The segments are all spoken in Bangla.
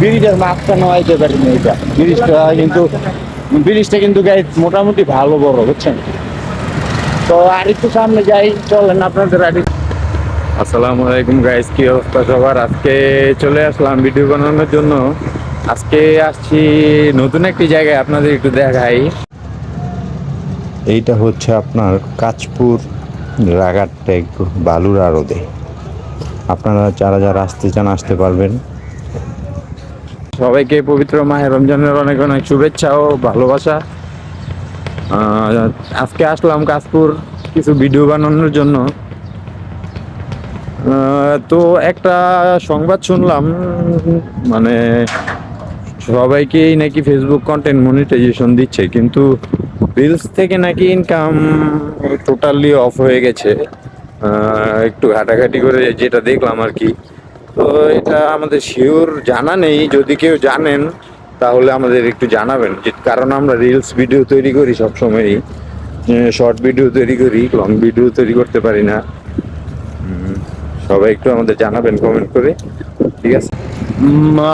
ব্রিজের মাঝখানে এটা। ব্রিজটা কিন্তু ব্রিজটা কিন্তু গাইস মোটামুটি ভালো বড় বুঝছেন? তো আর একটু সামনে যাই চলেন আপনাদের আর একটু- আসসালামু আলাইকুম গাইস কি অবস্থা সবার? আজকে চলে আসলাম ভিডিও বানানোর জন্য। আজকে আসছি নতুন একটি জায়গায় আপনাদের একটু দেখাই। এইটা হচ্ছে আপনার কাঁচপুর রাগারটা একটু বালুর আরদে আপনারা যারা যারা আসতে চান আসতে পারবেন। সবাইকে পবিত্র মাহে রমজানের অনেক অনেক শুভেচ্ছা ও ভালোবাসা। আজকে আসলাম কাশপুর কিছু ভিডিও বানানোর জন্য। তো একটা সংবাদ শুনলাম মানে সবাইকেই নাকি ফেসবুক কন্টেন্ট মনিটাইজেশন দিচ্ছে, কিন্তু রিলস থেকে নাকি ইনকাম টোটালি অফ হয়ে গেছে। একটু ঘাটাঘাটি করে যেটা দেখলাম আর কি। তো এটা আমাদের শিওর জানা নেই। যদি কেউ জানেন, তাহলে আমাদের একটু জানাবেন। যে কারণ আমরা রিলস ভিডিও তৈরি করি সব সবসময়ই শর্ট ভিডিও তৈরি করি লং ভিডিও তৈরি করতে পারি না। সবাই একটু আমাদের জানাবেন কমেন্ট করে। ঠিক আছে?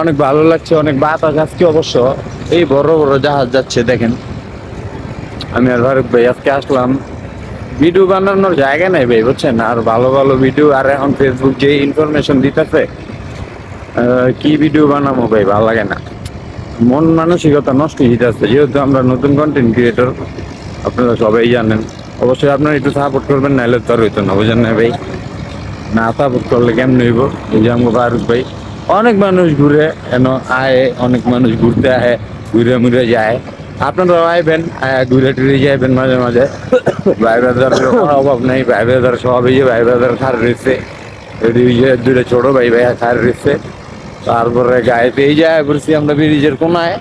অনেক ভালো লাগছে, অনেক বাতাস আজকে অবশ্য। এই বড় বড় জাহাজ যাচ্ছে, দেখেন। আমি আর ফারুক ভাই আজকে আসলাম। ভিডিও বানানোর জায়গা নেই ভাই, বুঝছেন? আর ভালো ভালো ভিডিও, আর এখন ফেসবুক যে ইনফরমেশন দিতেছে কি ভিডিও বানাবো ভাই, ভালো লাগে না। মন মানসিকতা নষ্ট যাচ্ছে, যেহেতু আমরা নতুন কন্টেন্ট ক্রিয়েটর আপনারা সবাই জানেন। অবশ্যই আপনারা একটু সাপোর্ট করবেন, নাহলে তো আর হইতো না, বুঝেন না ভাই? না সাপোর্ট করলে কেমন হইব? এই যে আমাকে ফারুক ভাই, অনেক মানুষ ঘুরে, এন আয়, অনেক মানুষ ঘুরতে আহে, ঘুরে মুড়ে যায়। আপনারাও আইবেন ঘুরে টুরে যাইবেন মাঝে মাঝে। ভাই ব্রাদারের কোনো অভাব নেই। ভাই ব্রাদার সব এই যে ভাই ব্রাদার খার রয়েছে। দুটো ছোট ভাই ভাই খার রয়েছে। তারপরে গায়েতে এই যায় বলছি আমরা ব্রিজের কোনায়।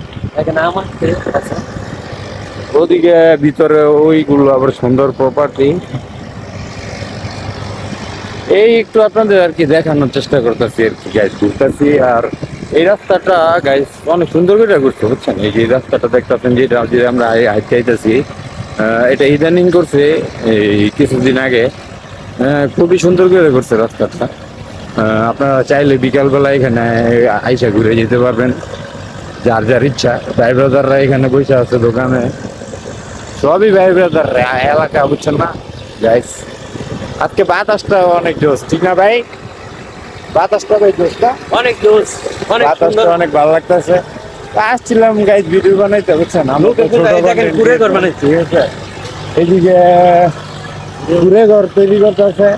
ওদিকে ভিতরে ওইগুলো আবার সুন্দর প্রপার্টি এই একটু আপনাদের আর কি দেখানোর চেষ্টা করতেছি আর কি গাইজ ঘুরতেছি আর এই রাস্তাটা গাইস অনেক সুন্দর করে ঘুরছে, বুঝছেন? এই যে রাস্তাটা দেখতেছেন যেটা যে আমরা হাইতে আইতেছি এটা ইদানিং করছে, এই কিছুদিন আগে। খুবই সুন্দর করে করছে রাস্তাটা। আপনারা চাইলে বিকালবেলা এখানে আইসা ঘুরে যেতে পারবেন। যার যার ইচ্ছা। ভাই ব্রাদাররা এখানে বসে আছে দোকানে। সবই ভাই ব্রাদার এলাকা বুঝছেন না? গাইস আজকে বাতাসটা অনেক জোস ঠিক না ভাই? বাতাসটা ভাই জোসটা অনেক দোষ অনেক সুন্দর। অনেক ভালো লাগতেছে। আসছিলাম গাইজ ভিডিও বানাইতে বুঝছেন? আমরা ঘুরে ঘর বানাইছে। ঠিক আছে। এইদিকে ঘুরে ঘর তৈরি করতেছে।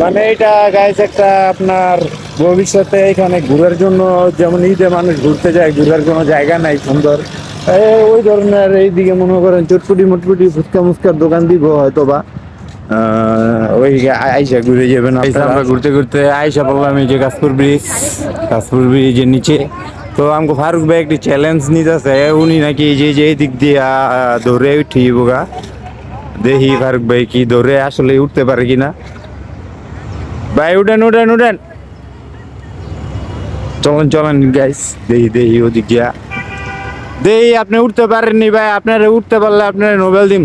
মানে এটা গাইজ একটা আপনার ভবিষ্যতে এখানে ঘুরার জন্য যেমন ঈদে মানুষ ঘুরতে যায় ঘুরার কোনো জায়গা নাই সুন্দর। ওই ধরনের এইদিকে মনে করেন চটপুটি মটপুটি ফুচকা মুচকার দোকান দিব হয়তো বা ওই আইসা ঘুরে যাবেন আমরা ঘুরতে ঘুরতে আইসা বললাম এই যে কাশপুর ব্রিজ কাশপুর ব্রিজের নিচে। তো আমাকে ফারুক ভাই একটি চ্যালেঞ্জ নিতেছে উনি নাকি যে যে এই দিক দিয়ে আহ, দৌড়ে উঠি বোগা। দেখি ফারুক ভাই কি দৌড়ে আসলে উঠতে পারে কিনা। ভাই উঠেন উঠেন উঠেন। চলেন চলেন গাইস দেখি দেখি ওদিক গিয়া দেখি আপনি উঠতে পারেননি ভাই আপনারা উঠতে পারলে আপনারা নোবেল দিন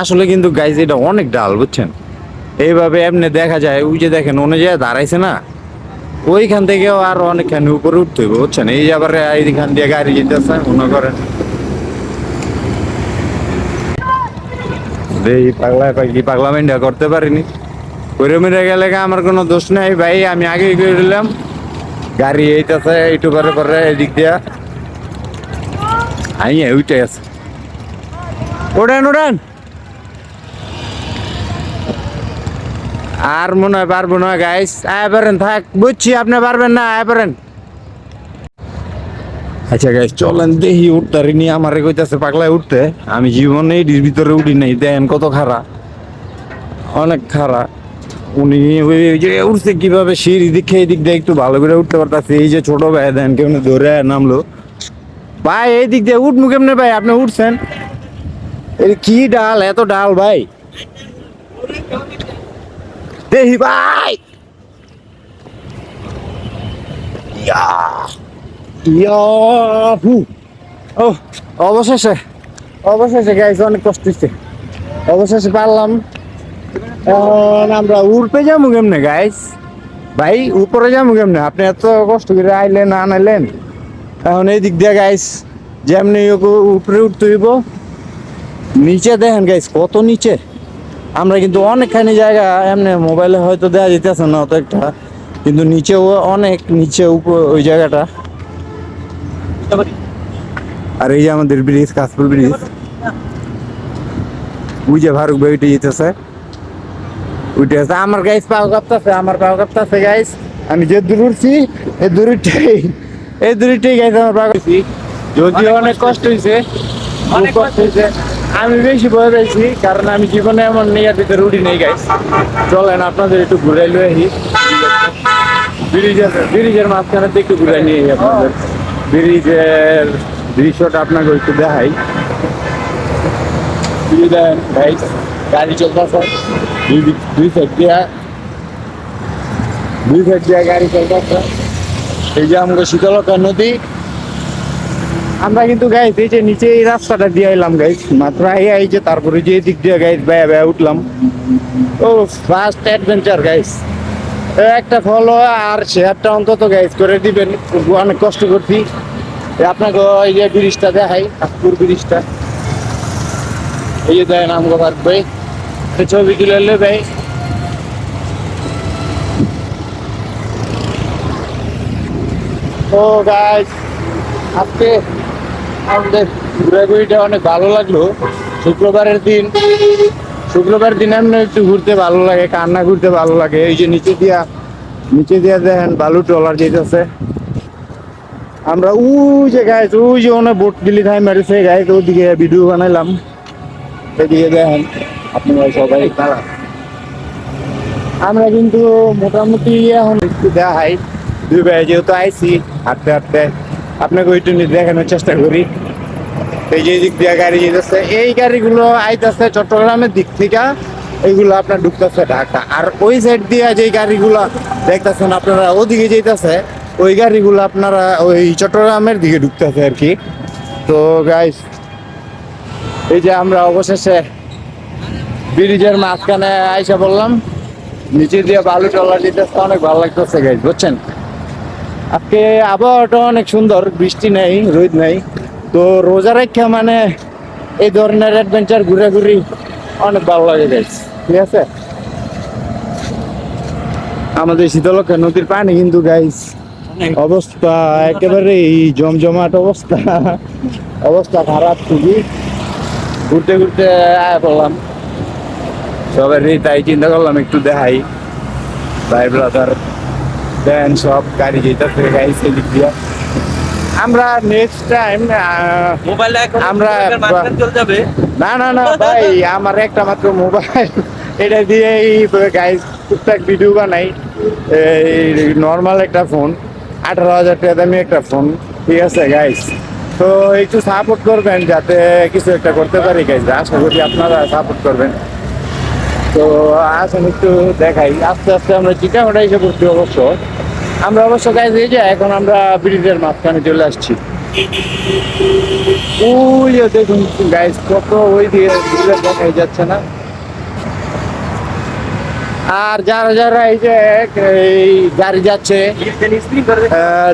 আসলে কিন্তু গাইজ এটা অনেক ডাল বুঝছেন? এইভাবে এমনি দেখা যায়, ওই যে দেখেন অন্য জায়গায় দাঁড়াইছে না, ওইখান থেকেও আর অনেকখানি উপরে উঠতে হইব, বুঝছেন? এই যে আবার এইখান দিয়ে গাড়ি যেতেছে, মনে করেন। এই পাগলা পাগলি পাগলা মেন্ডা করতে পারিনি। করে মেরে গেলে আমার কোনো দোষ নাই, ভাই, আমি আগেই করে দিলাম। গাড়ি এইটাছে এইটু করে পরে এদিক দিয়া। আইয়া ওইটাই আছে ওড়েন ওড়েন। আর মনে হয় পারব না গাইস আয় পারেন থাক, বুঝছি আপনি পারবেন না আয় পারেন আচ্ছা গাইস চলেন দেখি উঠতারি নিয়ে আমার কইতাছে পাগলায় উঠতে। আমি জীবনে এটির ভিতরে উঠি নাই, দেখেন কত খারা অনেক খারা উনি ওই যে উঠছে কীভাবে, সিঁড়ি দিকে এই দিক দিয়ে একটু ভালো করে উঠতে পারতাছে। এই যে ছোট ভাই দেন কেমন ধরে নামলো। ভাই, এই দিক দিয়ে উঠমু কেমনে ভাই? আপনি উঠছেন? এই কি ডাল, এত ডাল ভাই? দেখি ভাই। ও, অবশেষে অবশেষে গাইছে অনেক কষ্ট হচ্ছে অবশেষে পারলাম। এখন আমরা উড়পে যাব কেমনে গাইস ভাই, উপরে যাব কেমনে? আপনি এত কষ্ট করে আইলেন, আনাইলেন। এখন এই দিক দিয়ে গাইস যেমনি উপরে উঠতে হইব। নিচে দেখেন গাইস কত নিচে? আমরা কিন্তু অনেকখানি জায়গা এমনি মোবাইলে হয়তো দেওয়া যেতেছে না অত একটা, কিন্তু নিচেও অনেক নিচে ওই জায়গাটা। আর এই যে আমাদের ব্রিজ কাশপুর ব্রিজ ওই যে ফারুক ভাই উঠে যেতেছে। উঠে আছে আমার গাইস পাও কাঁপতেছে, আমার পাও কাঁপতেছে গাইস আমি যে দূর উঠছি এই দূরটাই এই দূরটাই গাইস আমার পাও যদিও অনেক কষ্ট হয়েছে অনেক কষ্ট হয়েছে আমি বেশি ভয় পেয়েছি কারণ আমি জীবনে এমন নিয়ে ভিতরে উঠি নেই গাইস চলেন, আপনাদের একটু ঘুরাই আহি। ব্রিজের ব্রিজের মাঝখানে একটু ঘুরাই নিয়ে আপনাদের। ব্রিজের দৃশ্যটা আপনাকে একটু দেখাই। গাড়ি চলতেছে। দুই দুই সাইড দিয়া, দুই সাইড দিয়া গাড়ি চলতেছে। এই যে আমাকে শীতলকা নদী আমরা কিন্তু গাইস এই যে নিচে এই রাস্তাটা দিয়ে এলাম গাইস মাত্র আই যে তারপরে যে দিক দিয়ে গাইস বেয়া বেয়া উঠলাম। ও ফার্স্ট অ্যাডভেঞ্চার গাইস একটা ফলো আর শেয়ারটা অন্তত গাইস করে দিবেন অনেক কষ্ট করছি। আপনাকে এই যে ব্রিজটা দেখাই, কাশপুর ব্রিজটা। এই যে দেখেন আমগো পার্ক ভাই ছবি তুলে ভাই। তো গাইস আজকে আমাদের ঘুরাঘুরিটা অনেক ভালো লাগল। শুক্রবারের দিন, শুক্রবার দিন এমনি একটু ঘুরতে ভালো লাগে, কান্না ঘুরতে ভালো লাগে। এই যে নিচে দিয়া নিচে দিয়া দেখেন বালু ট্রলার যেতেছে। আমরা ওই যে গাইস ওই যে অনেক বোট গিলি থাই মেরেছে গাইস ওদিকে ভিডিও বানাইলাম। এদিকে দেখেন, আপনারা সবাই তারা আমরা কিন্তু মোটামুটি এখন একটু দেখাই। দুই ভাই যেহেতু আইসি হাঁটতে হাঁটতে। আপনাকে ওইটু দেখানোর চেষ্টা করি। এই যে দিক দিয়ে গাড়ি যেতেছে, এই গাড়িগুলো আইতেছে চট্টগ্রামের দিক থেকে। এইগুলো আপনার ঢুকতেছে ঢাকা। আর ওই সাইড দিয়ে যে গাড়িগুলো দেখতেছেন আপনারা, ওদিকে যেতেছে, ওই গাড়িগুলো আপনারা ওই চট্টগ্রামের দিকে ঢুকতেছে আর কি। তো গাইস এই যে আমরা অবশেষে ব্রিজের মাঝখানে আইসা বললাম নিচে দিয়ে বালু টলা দিতেছে, অনেক ভালো লাগতেছে গাইস বুঝছেন? আজকে আবহাওয়াটা অনেক সুন্দর বৃষ্টি নেই রোদ নেই। তো রোজা রেখা মানে এই ধরনের অ্যাডভেঞ্চার ঘুরে অনেক ভালো লাগে গাইস ঠিক আছে? আমাদের শীতলক্ষা নদীর পানি কিন্তু গাইস অবস্থা একেবারে জমজমাট অবস্থা। অবস্থা খারাপ খুবই। ঘুরতে ঘুরতে আয়া পড়লাম। সবারই তাই চিন্তা করলাম একটু দেখাই। ভাই ব্রাদার দেন সব গাড়ি যেতেছে গাড়ি সেদিক দিয়ে। আমরা নেক্সট টাইম মোবাইল আমরা- চলে যাবে। না না না ভাই আমার একটা মাত্র মোবাইল। এটা দিয়েই গাইজ টুকটাক ভিডিও বানাই। এই নর্মাল একটা ফোন আঠারো হাজার টাকা দামি একটা ফোন ঠিক আছে গাইজ তো একটু সাপোর্ট করবেন যাতে কিছু একটা করতে পারি গাইজ আশা করি আপনারা সাপোর্ট করবেন। তো আসুন একটু দেখাই। আস্তে আস্তে আমরা চিটামোটা এসে পড়ছি অবশ্য, আমরা অবশ্য গাইজ এই যে এখন আমরা ব্রিজের মাঝখানে চলে আসছি। ওই দেখুন গাইস কত ওই দিয়ে দূরে দেখা যাচ্ছে না। আর যারা যারা এই যে এই গাড়ি যাচ্ছে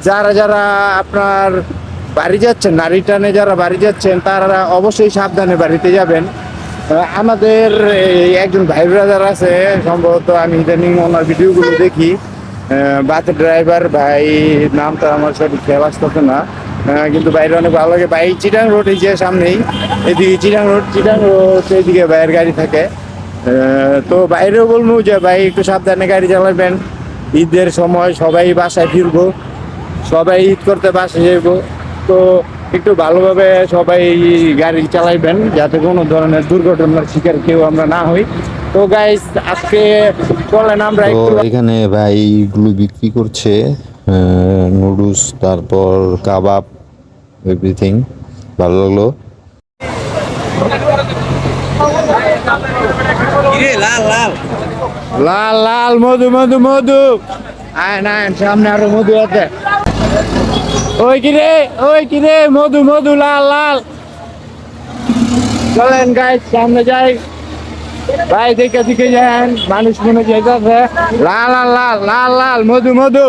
যারা যারা আপনার বাড়ি যাচ্ছেন, নারী টানে যারা বাড়ি যাচ্ছেন, তারা অবশ্যই সাবধানে বাড়িতে যাবেন। আমাদের একজন ভাই ব্রাদার আছে, সম্ভবত আমি ইদানিং ওনার ভিডিওগুলো দেখি। বাস ড্রাইভার ভাই নামটা আমার সঠিক খেয়াল আসতেছে না। কিন্তু বাইরে অনেক ভালো লাগে। ভাই চিটাং রোড এই যে সামনেই, এদিকে চিটাং রোড চিটাং রোড এদিকে বাইরের গাড়ি থাকে। তো বাইরেও বলব যে ভাই, একটু সাবধানে গাড়ি চালাবেন। ঈদের সময় সবাই বাসায় ফিরবো। সবাই ঈদ করতে বাসে যাইব। তো একটু ভালোভাবে সবাই গাড়ি চালাইবেন যাতে কোনো ধরনের দুর্ঘটনার শিকার কেউ আমরা না হই। তো গাইস আজকে চলেন আমরা একটু এখানে ভাই এগুলো বিক্রি করছে নুডলস তারপর কাবাব এভরিথিং ভালো লাগল? লাল লাল। লাল লাল মধু মধু মধু। আয় না সামনে আরও মধু আছে। ওই কিরে ওই কিরে মধু মধু, লাল লাল। চলেন গাইস সামনে যাই। ভাই, দেখে দিকে যান। মানুষ মনে যাইতেছে লাল লাল লাল লাল লাল, মধু মধু।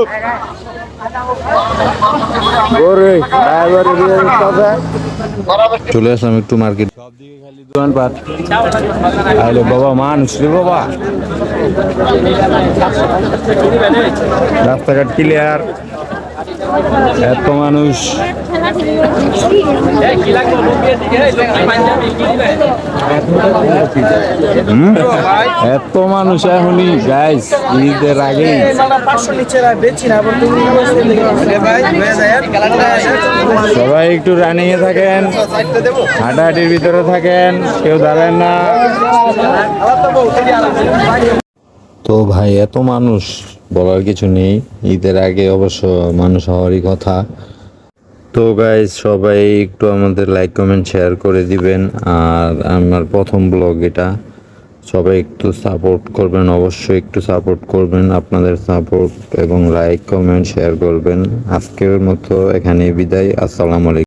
চলে আসলাম একটু মার্কেট। দোকানপাট আরে বাবা, মানুষ রে বাবা। রাস্তাঘাট ক্লিয়ার এত মানুষ। এত মানুষ এখনই গাইস ঈদের আগে সবাই একটু রানিং এ থাকেন, হাঁটাহাঁটির ভিতরে থাকেন, কেউ দাঁড়ান না। তো ভাই, এত মানুষ। বলার কিছু নেই। ঈদের আগে অবশ্য মানুষ হওয়ারই কথা। তো গাইজ সবাই একটু আমাদের লাইক কমেন্ট শেয়ার করে দিবেন। আর আমার প্রথম ব্লগ এটা। সবাই একটু সাপোর্ট করবেন, অবশ্যই একটু সাপোর্ট করবেন। আপনাদের সাপোর্ট এবং লাইক কমেন্ট শেয়ার করবেন। আজকের মতো এখানে বিদায়। আসসালামু আলাইকুম।